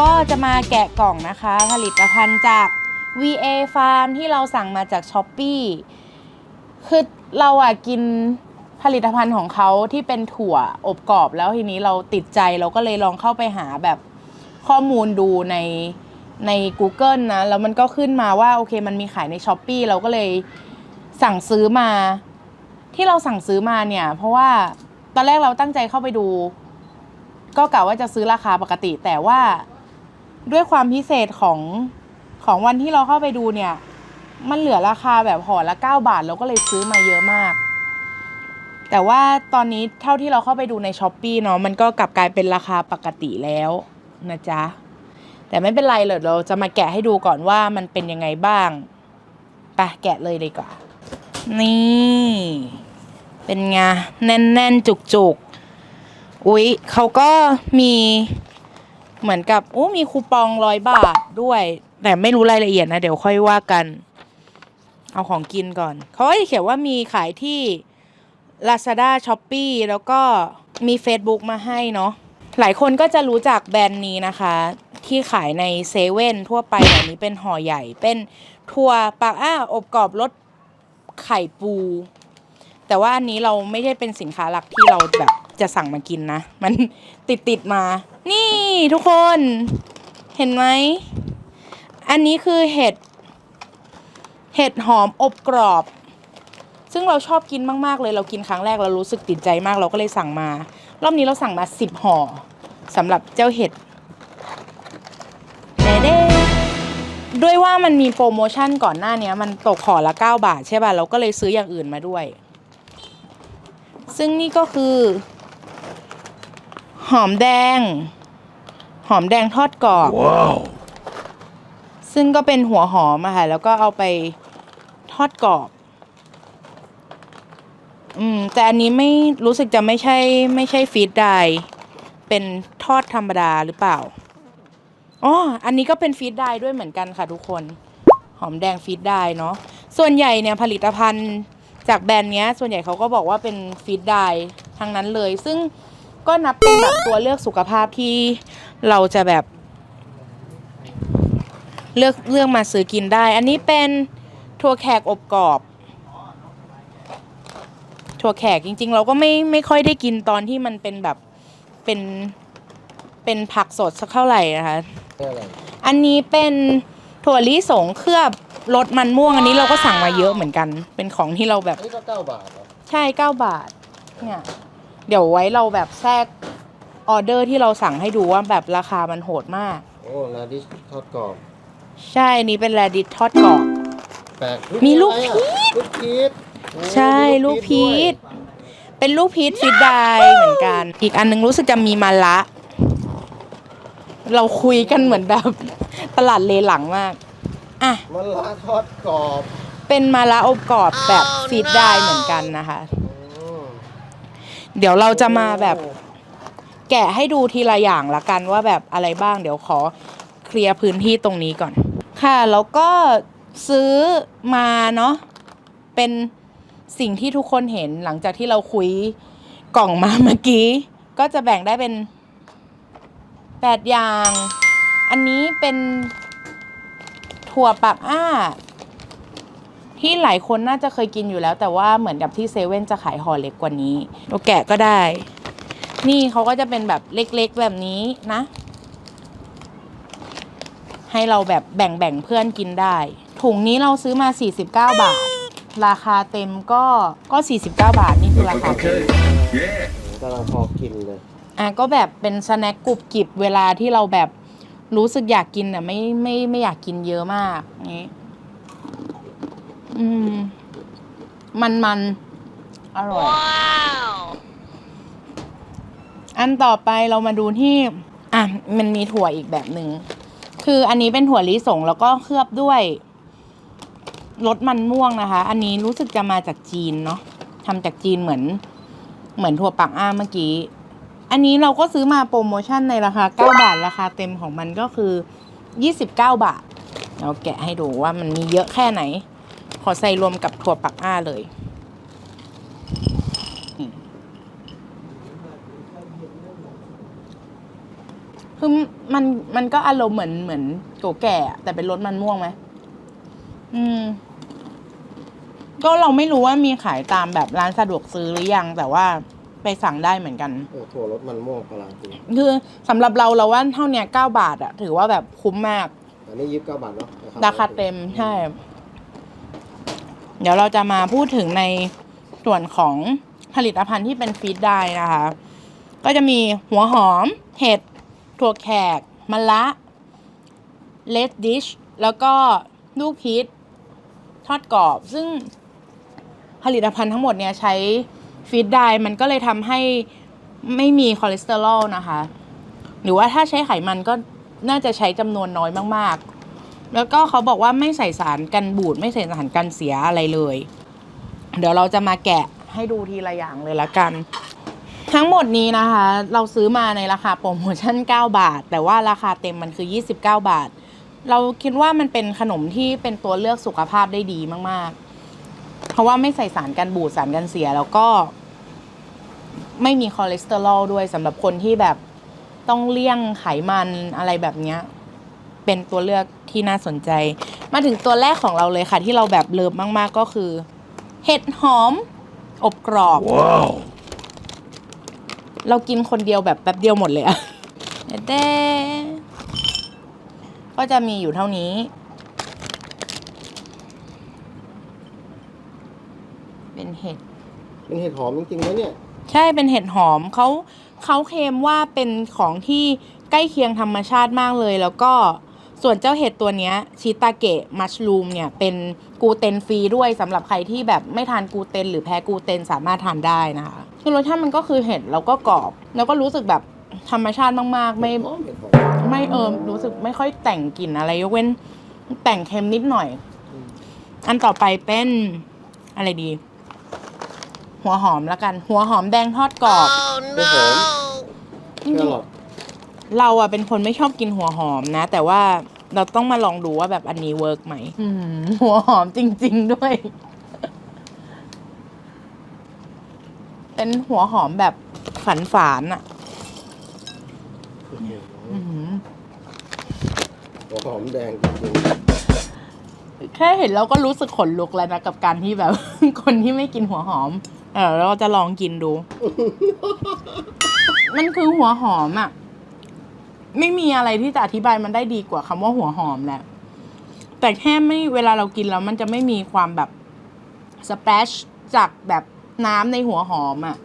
ก็จะมาแกะกล่องนะคะ ผลิตภัณฑ์จาก VA Farm ที่เราสั่งมาจาก s h อ p e e คือเราอะกินผลิตภัณฑ์ของเขาที่เป็นถั่วอบกรอบแล้วทีนี้เราติดใจเราก็เลยลองเข้าไปหาแบบข้อมูลดูในใน Google นะ แล้วมันก็ขึ้นมาว่า โอเคมันมีขายใน s h อ p e e เราก็เลยสั่งซื้อมา ที่เราสั่งซื้อมาเนี่ย เพราะว่าตอนแรกเราตั้งใจเข้าไปดู ก็กะว่าจะซื้อราคาปกติ แต่ว่า ด้วยความพิเศษของของวันที่เราเข้าไปดูเนี่ย มันเหลือราคาแบบห่อละ 9 บาทเราก็เลยซื้อมาเยอะมาก แต่ว่าตอนนี้เท่าที่เราเข้าไปดูในช้อปปีเนาะมันก็กลับกลายเป็นราคาปกติแล้วนะจ๊ะ แต่ไม่เป็นไรเลยเราจะมาแกะให้ดูก่อนว่ามันเป็นยังไงบ้างไปแกะเลยดีกว่า นี่ เป็นไง แน่นๆ จุกๆ อุ๊ยเขาก็มี เหมือนกับโอ้มีคูปองร้อยบาทด้วย แต่ไม่รู้รายละเอียดนะ เดี๋ยวค่อยว่ากัน เอาของกินก่อน เขาจะเขียนว่ามีขายที่ Lazada s h o p e e แล้วก็มี Facebook มาให้เนาะหลายคนก็จะรู้จักแบรนด์นี้นะคะ ที่ขายในเซเว่นทั่วไปแต่นี้เป็นห่อใหญ่ เป็นถั่วปากอ้าอบกรอบรสไข่ปู แต่ว่าอันนี้เราไม่ได้เป็นสินค้าหลักที่เราแบบจะสั่งมากินนะ มันติดติดมา นี่ทุกคนเห็นไหม อันนี้คือเห็ด เห็ดหอมอบกรอบ ซึ่งเราชอบกินมาก ๆ เลยเรากินครั้งแรกเรารู้สึกติดใจมากเราก็เลยสั่งมา รอบนี้เราสั่งมาสิบห่อสำหรับเจ้าเห็ดเด้ด้วยว่ามันมีโปรโมชั่นก่อนหน้านี้มันตกห่อละ 9 บาท ใช่ป่ะ เราก็เลยซื้ออย่างอื่นมาด้วย ซึ่งนี่ก็คือ หอมแดง หอมแดงทอดกรอบ Wow. ซึ่งก็เป็นหัวหอมอะค่ะ แล้วก็เอาไปทอดกรอบ อืม แต่อันนี้ไม่รู้สึกจะไม่ใช่ ไม่ใช่ฟีดไดร์เป็นทอดธรรมดาหรือเปล่า อ๋อ อันนี้ก็เป็นฟีดไดร์ด้วยเหมือนกันค่ะทุกคน หอมแดงฟีดไดร์เนาะ ส่วนใหญ่เนี่ยผลิตภัณฑ์จากแบรนด์เนี้ย ส่วนใหญ่เขาก็บอกว่าเป็นฟีดไดร์ทั้งนั้นเลย ซึ่งก็นับเป็นแบบตัวเลือกสุขภาพที่ เราจะแบบเลือกเลือกมาซื้อกินได้ อันนี้เป็นถั่วแขกอบกรอบ ถั่วแขกจริง ๆ เราก็ไม่ไม่ค่อยได้กินตอนที่มันเป็นแบบเป็นเป็นผักสดสักเท่าไหร่นะคะอะไรอันนี้เป็นถั่วลิสงเคลือบรสมันม่วง อันนี้เราก็สั่งมาเยอะเหมือนกัน เป็นของที่เราแบบอันนี้ก็เก้าบาทเหรอใช่เก้าบาท เนี่ย เดี๋ยวไว้เราแบบแทรก ออเดอร์ที่เราสั่งให้ดูว่าแบบราคามันโหดมาก โอ้ลาดิชทอดกรอบ ใช่อันนี้เป็นแรดิททอดกรอบ แปลกมีลูกอะไรอะลูกพีชโอ้ใช่มีลูกพีด้วยชเป็นลูกพีชฟิตไดเหมือนกัน อีกอันนึงรู้สึกจะมีมาละ เราคุยกันเหมือนแบบ ตลาดเลหลังมาก อะ มะละทอดกรอบเป็นมาละอบกรอบแบบฟีดได้เหมือนกันนะคะ อืมเดี๋ยวเราจะมาแบบแกะให้ดูทีละอย่างละกันว่าแบบอะไรบ้างเดี๋ยวขอเคลียร์พื้นที่ตรงนี้ก่อน ค่ะแล้วก็ซื้อมาเนาะเป็นสิ่งที่ทุกคนเห็นหลังจากที่เราคุยกล่องมาเมื่อกี้ ก็จะแบ่งได้เป็นแปดอย่าง อันนี้เป็นถั่วปักอ้า ที่หลายคนน่าจะเคยกินอยู่แล้ว แต่ว่าเหมือนกับที่เซเว่นจะขายห่อเล็กกว่านี้เราแกะก็ได้ นี่เขาก็จะเป็นแบบเล็กๆแบบนี้นะ ให้เราแบบแบ่งๆเพื่อนกินได้ ถุงนี้เราซื้อมา 49 บาท ราคาเต็มก็ก็ 49 บาทนี่คือราคาเต็มอืมกำลังพอกินเลยอะก็แบบเป็นสแน็คกรุบกริบเวลาที่เราแบบรู้สึกอยากกินอะไม่ไม่ไม่อยากกินเยอะมากนี้อืม มันมันอร่อย อันต่อไปเรามาดูที่อะมันมีถั่วอีกแบบหนึ่งคืออันนี้เป็นถั่วลิสงแล้วก็เคลือบด้วยรสมันม่วงนะคะ อันนี้รู้สึกจะมาจากจีนเนาะทำจากจีนเหมือน เหมือนถั่วปักอ้าเมื่อกี้ อันนี้เราก็ซื้อมาโปรโมชั่นในราคา 9 บาท ราคาเต็มของมันก็คือ 29 บาทเราแกะให้ดูว่ามันมีเยอะแค่ไหน ขอใส่รวมกับถั่วปักอ้าเลย คคือมันมันก็อารมณ์เหมือนเหมือนโกแก่อะแต่เป็นรสมันม่วงไหมอืม ก็เราไม่รู้ว่ามีขายตามแบบร้านสะดวกซื้อหรือยัง แต่ว่าไปสั่งได้เหมือนกัน โอ้ถั่วรสมันม่วงพลังจริงคือสำหรับเราเราว่าเท่าเนี้ยเก้าบาทอะถือว่าแบบคุ้มมาก อันนี้ยี่สิบเก้าบาทเนาะราคาเต็มใช่ เดี๋ยวเราจะมาพูดถึงในส่วนของผลิตภัณฑ์ที่เป็นฟีดได้นะคะ ก็จะมีหัวหอม เห็ด ถั่วแขกมะละเลดดิชแล้วก็ลูกพีชทอดกรอบ ซึ่งผลิตภัณฑ์ทั้งหมดเนี่ยใช้ฟีดได้มันก็เลยทำให้ไม่มีคอเลสเตอรอลนะคะ หรือว่าถ้าใช้ไขมันก็น่าจะใช้จำนวนน้อยมากๆ แล้วก็เขาบอกว่าไม่ใส่สารกันบูด ไม่ใส่สารกันเสียอะไรเลย เดี๋ยวเราจะมาแกะให้ดูทีละอย่างเลยละกัน ทั้งหมดนี้นะคะ เราซื้อมาในราคาโปรโมชั่น 9 บาท แต่ว่าราคาเต็มมันคือ 29 บาท เราคิดว่ามันเป็นขนมที่เป็นตัวเลือกสุขภาพได้ดีมาก ๆ เพราะว่าไม่ใส่สารกันบูดสารกันเสียแล้วก็ ไม่มีคอเลสเตอรอลด้วยสำหรับคนที่แบบต้องเลี่ยงไขมันอะไรแบบเนี้ยเป็นตัวเลือกที่น่าสนใจ มาถึงตัวแรกของเราเลยค่ะ ที่เราแบบเลิฟมาก ๆ ก็คือ เห็ดหอม อบกรอบ เรากินคนเดียวแบบแป๊บเดียวหมดเลยอะเด้ก็จะมีอยู่เท่านี้ เป็นเห็ด เป็นเห็ดหอมจริงๆนะเนี่ย ใช่เป็นเห็ดหอมเขาเขาเคลมว่าเป็นของที่ใกล้เคียงธรรมชาติมากเลย แล้วก็ส่วนเจ้าเห็ดตัวเนี้ยชิตาเกะมัชลูมเนี่ย เป็นกลูเตนฟรีด้วยสำหรับใครที่แบบไม่ทานกลูเตน หรือแพ้กลูเตนสามารถทานได้นะคะ คือรสชาติมันก็คือเห็ดแล้วก็กรอบ แล้วก็รู้สึกแบบธรรมชาติมากๆ ไม่หอมเห็ดหอมไม่เออรู้สึกไม่ค่อยแต่งกลิ่นอะไรยกเว้นแต่งเค็มนิดหน่อยอืมอันต่อไปเป็นอะไรดี หัวหอมแล้วกัน หัวหอมแดงทอดกรอบไม่หอมจริงแคๆรอทเราอะเป็นคนไม่ชอบกินหัวหอมนะ แต่ว่าเราต้องมาลองดูว่าแบบอันนี้เวิร์กไหมอืมหัวหอมจริง ๆ ด้วย เป็นหัวหอมแบบฝันฝานๆอะอื้อหือหัวหอมแดงจริงแค่เห็นเราก็รู้สึกขนลุกแล้วนะกับการที่แบบ คนที่ไม่กินหัวหอม เออเราจะลองกินดู มันคือหัวหอมอะไม่มีอะไรที่จะอธิบายมันได้ดีกว่าคำว่าหัวหอมแหละ แต่แค่ไม่เวลาเรากินแล้วมันจะไม่มีความแบบสเปชจากแบบ น้ำในหัวหอมอะ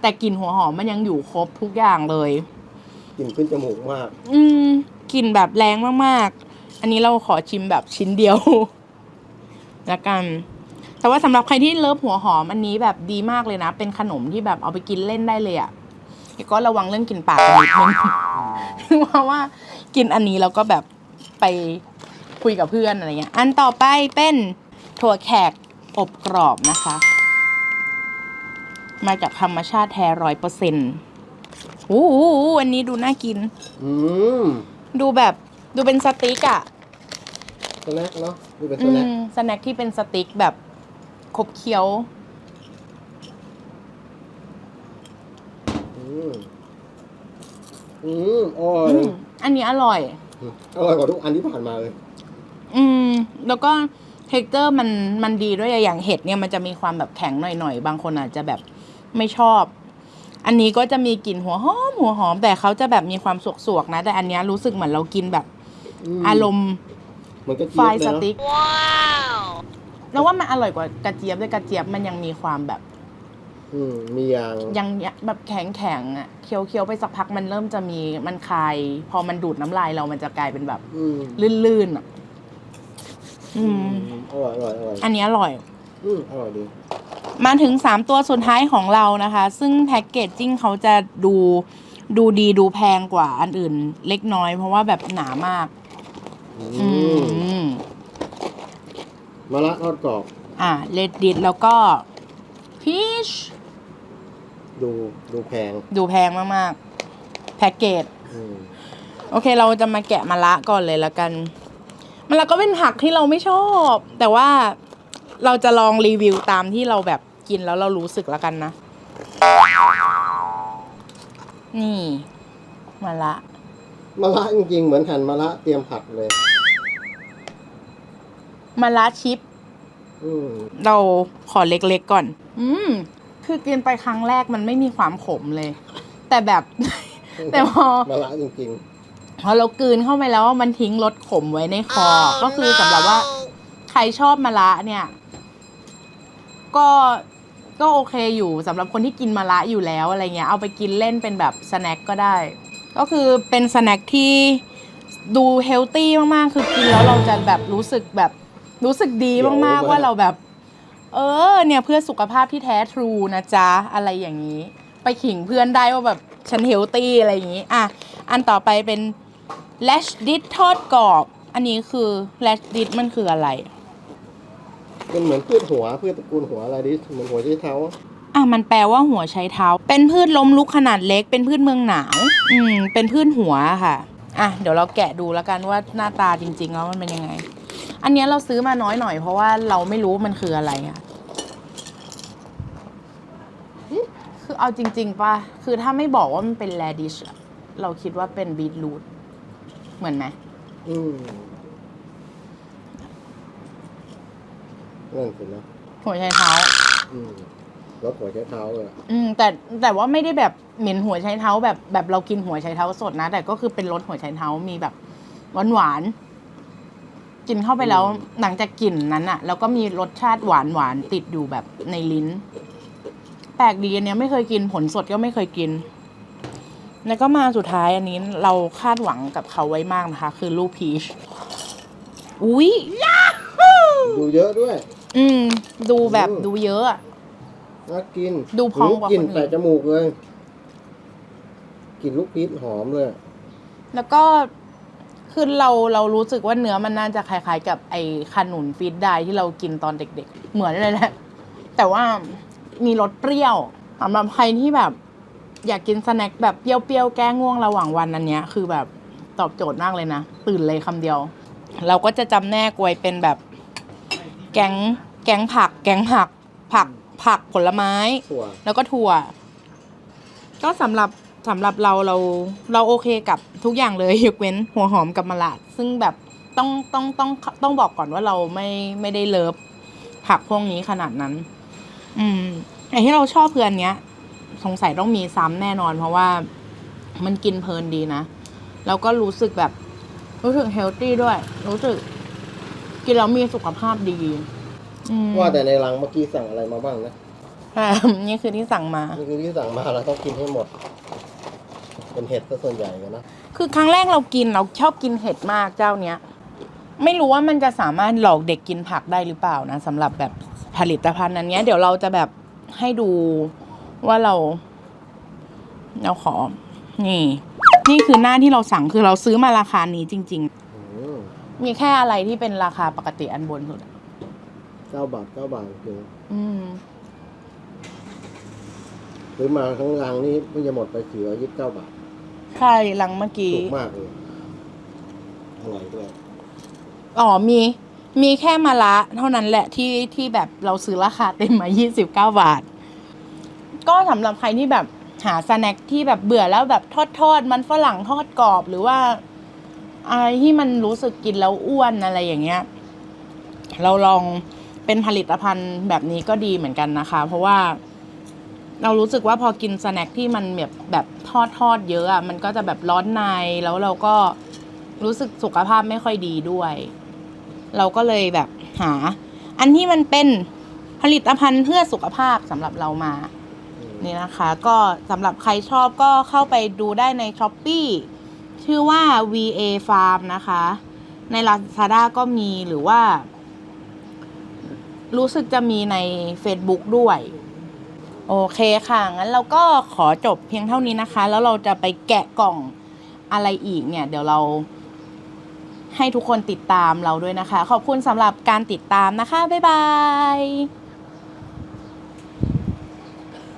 แต่กลิ่นหัวหอมมันยังอยู่ครบทุกอย่างเลยๆกลิ่นขึ้นจมูกมาก อืมกลิ่นแบบแรงมากๆ อันนี้เราขอชิมแบบชิ้นเดียวแล้วกัน แต่ว่าสำหรับใครที่เลิฟหัวหอมอันนี้แบบดีมากเลยนะ เป็นขนมที่แบบเอาไปกินเล่นได้เลยอะ่ะแล้วก็ระวังเรื่องกลิ่นปากนิดนึง เพราะว่ากินอันนี้แล้วก็แบบไปคุยกับเพื่อนอะไรเงี้ย อันต่อไปเป็นถั่วแขกอบกรอบนะคะ มาจากธรรมชาติแท้ร้อยเปอร์เซ็นต์โอ้โหอันนี้ดูน่ากิน อืมดูแบบดูเป็นสติ๊กอะสแน็คเนาะดูเป็นอืสแน็คมสแน็คที่เป็นสติ๊กแบบขบเคี้ยว อืมอืมอร่อยอืมอันนี้อร่อยอร่อยกว่าทุกอันที่ผ่านมาเลย อืม แล้วก็เท็กเจอร์มันมันดีด้วยอย่างเห็ดเนี่ยมันจะมีความแบบแข็งหน่อยๆ บางคนอาจจะแบบ ไม่ชอบ อันนี้ก็จะมีกลิ่นหัวหอมหัวหอม แต่เขาจะแบบมีความสวกๆนะ แต่อันเนี้ยรู้สึกเหมือนเรากินแบบมอารมณ์เหมือนกระไฟเจี๊ยบเลยเนอะสติ๊กแล้วว่ามันอร่อยกว่ากระเจี๊ยบด้วยกระเจี๊ยบมันยังมีความแบบ อืมมียางยังแบบแข็งแข็งๆอะเคี้ยวเคี้ยวๆไปสักพักมันเริ่มจะมีมันคาย พอมันดูดน้ำลายเรามันจะกลายเป็นแบบอืมลื่นๆอะอืม อร่อยอร่อยอร่อยอันนี้อร่อย อืมอร่อยดี มาถึง 3 ตัวสุดท้ายของเรานะคะ ซึ่งแพ็กเกจจิ้งเขาจะดูดูดีดูแพงกว่าอันอื่นเล็กน้อย เพราะว่าแบบหนามาก อือืมมมะระทอดกรอบ อะเลดดิตแล้วก็พีชดูดูแพง ดูแพงมากๆ แพ็กเกจอืมโอเคเราจะมาแกะมะละก่อนเลยละกันมะละก็เป็นผักที่เราไม่ชอบ แต่ว่า เราจะลองรีวิวตามที่เราแบบกินแล้วเรารู้สึกละกันนะ นี่มะละ มะระจริงๆเหมือนหั่นมะระเตรียมผัดเลย มาลาชิป อืมเราขอเล็กๆก่อน อืม คือกินไปครั้งแรกมันไม่มีความขมเลย แต่แบบ แต่พอ มะระจริงพอเรากลืนเข้าไปแล้วมันทิ้งรสขมไว้ในคอ ก็คือสำหรับว่า ใครชอบมะระเนี่ย ก็ก็โอเคอยู่สำหรับคนที่กินมะระอยู่แล้วอะไรเงี้ยเอาไปกินเล่นเป็นแบบสแน็คก็ได้ ก็คือเป็นสแน็คที่ดูเฮลตี้มากๆ คือกินแล้วเราจะแบบรู้สึกแบบรู้สึกดีมากๆว่าเราแบบ เออเนี่ยเพื่อสุขภาพที่แท้ทรูนะจ๊ะ อะไรอย่างนี้ ไปขิงเพื่อนได้ว่าแบบฉันเฮลตี้อะไรอย่างนี้ อะ อันต่อไปเป็นแลชดิททอดกรอบ อันนี้คือแลชดิทมันคืออะไรๆ เป็นเหมือนพืชหัวพืชตระกูลหัวอะไรดิเหมือนหัวใจเท้าอะมันแปลว่าหัวไชเท้า เป็นพืชล้มลุกขนาดเล็ก เป็นพืชเมืองหนาว อืม เป็นพืชหัวค่ะ อะ เดี๋ยวเราแกะดูแล้วกันว่าหน้าตาจริง ๆ แล้วมันเป็นยังไง อันเนี้ยเราซื้อมาน้อยหน่อยเพราะว่าเราไม่รู้มันคืออะไรอะ คือเอาจริง ๆป่ะ คือถ้าไม่บอกว่ามันเป็นแรดิชอะเราคิดว่าเป็นบีทรูทเหมือนไหมอืม นั่นสินะหัวไชเท้า อืมรสหัวใจเท้าเลยอะอืม แต่แต่ว่าไม่ได้แบบเหม็นหัวไชเท้าแบบแบบเรากินหัวไชเท้าสดนะ แต่ก็คือเป็นรสหัวไชเท้ามีแบบหวานหวานๆกินเข้าไปแล้วหลังจากกลิ่นนั้นอะแล้วก็มีรสชาติหวานหวานๆติดอยู่แบบในลิ้น แปลกดีอันเนี้ยไม่เคยกินผลสดก็ไม่เคยกิน แล้วก็มาสุดท้ายอันนี้เราคาดหวังกับเขาไว้มากนะคะ คือลูกพีชอุ้ยดูเยอะด้วย อืม ดูแบบอืมดูเยอะอะ น่ากินดูพองกว่ากลิ่นคนอื่นแต่จมูกเลยกลิ่นลูกพีชหอมเลย แล้วก็คือเราเรารู้สึกว่าเนื้อมันน่าจะคล้ายๆ กับไอ้ขนุนฟีดได้ที่เรากินตอนเด็ก ๆ เหมือนเลยแหละ แต่ว่ามีรสเปรี้ยวสำหรับใครที่แบบ อยากกินสแน็คแบบเปรี้ยวๆแก้ง่วงระหว่างวันอันเนี้ย คือแบบตอบโจทย์มากเลยนะ ตื่นเลยคำเดียว เราก็จะจำแนกไว้เป็นแบบ แกงแกงผัก แกงผัก ผักผักผลไม้ ถั่วแล้วก็ถั่ว ก็สำหรับสำหรับเราเราเราโอเคกับทุกอย่างเลยยกเว้นหัวหอมกับมะละซึ่งแบบต้องต้องต้องต้องบอกก่อนว่าเราไม่ไม่ได้เลิฟผักพวกนี้ขนาดนั้น อืมไอที่เราชอบคืออันเนี้ย สงสัยต้องมีซ้ำแน่นอน เพราะว่ามันกินเพลินดีนะ แล้วก็รู้สึกแบบ รู้สึกเฮลตี้ด้วย รู้สึก กินแล้วมีสุขภาพดีอืมว่าแต่ในรังเมื่อกี้สั่งอะไรมาบ้างนะอ่านี่คือที่สั่งมา นี่คือที่สั่งมาเราต้องกินให้หมด เป็นเห็ดซะส่วนใหญ่กันนะคือครั้งแรกเรากินเราชอบกินเห็ดมากเจ้าเนี้ย ไม่รู้ว่ามันจะสามารถหลอกเด็กกินผักได้หรือเปล่านะสำหรับแบบผลิตภัณฑ์อันเนี้ย เดี๋ยวเราจะแบบให้ดูว่าเรา เราขอ นี่ นี่คือหน้าที่เราสั่งคือเราซื้อมาราคานี้จริงอืมๆ มีแค่อะไรที่เป็นราคาปกติอันบนสุดอะเก้าบาทเก้าบาทจริงอืมซื้อมาทั้งรังนี่เพิ่งจะหมดไปสี่ร้อยยี่สิบเก้าบาท ใช่หลังเมื่อกี้ ถูกมากเลย อร่อยด้วย อ๋อมี มีแค่มะระเท่านั้นแหละที่ที่แบบเราซื้อราคาเต็มมา 29 บาท ก็สำหรับใครที่แบบหาสแน็คที่แบบเบื่อแล้วแบบทอดทอดๆมันฝรั่งทอดกรอบหรือว่า อะไรที่มันรู้สึกกินแล้วอ้วนอะไรอย่างเงี้ย เราลองเป็นผลิตภัณฑ์แบบนี้ก็ดีเหมือนกันนะคะ เพราะว่าเรารู้สึกว่าพอกินสแน็คที่มันแบบแบบทอดทอดเยอะอะมันก็จะแบบร้อนในแล้วเราก็รู้สึกสุขภาพไม่ค่อยดีด้วย เราก็เลยแบบหา อันที่มันเป็นผลิตภัณฑ์เพื่อสุขภาพสำหรับเรามานี่นะคะ ก็สำหรับใครชอบก็เข้าไปดูได้ใน s h อ p e e ชื่อว่า VA Farm นะคะ ใน Lazada ก็มีหรือว่า รู้สึกจะมีใน Facebook ด้วย โอเคค่ะ งั้นเราก็ขอจบเพียงเท่านี้นะคะ แล้วเราจะไปแกะกล่องอะไรอีกเนี่ย เดี๋ยวเราให้ทุกคนติดตามเราด้วยนะคะ ขอบคุณสำหรับการติดตามนะคะ บ๊ายบาย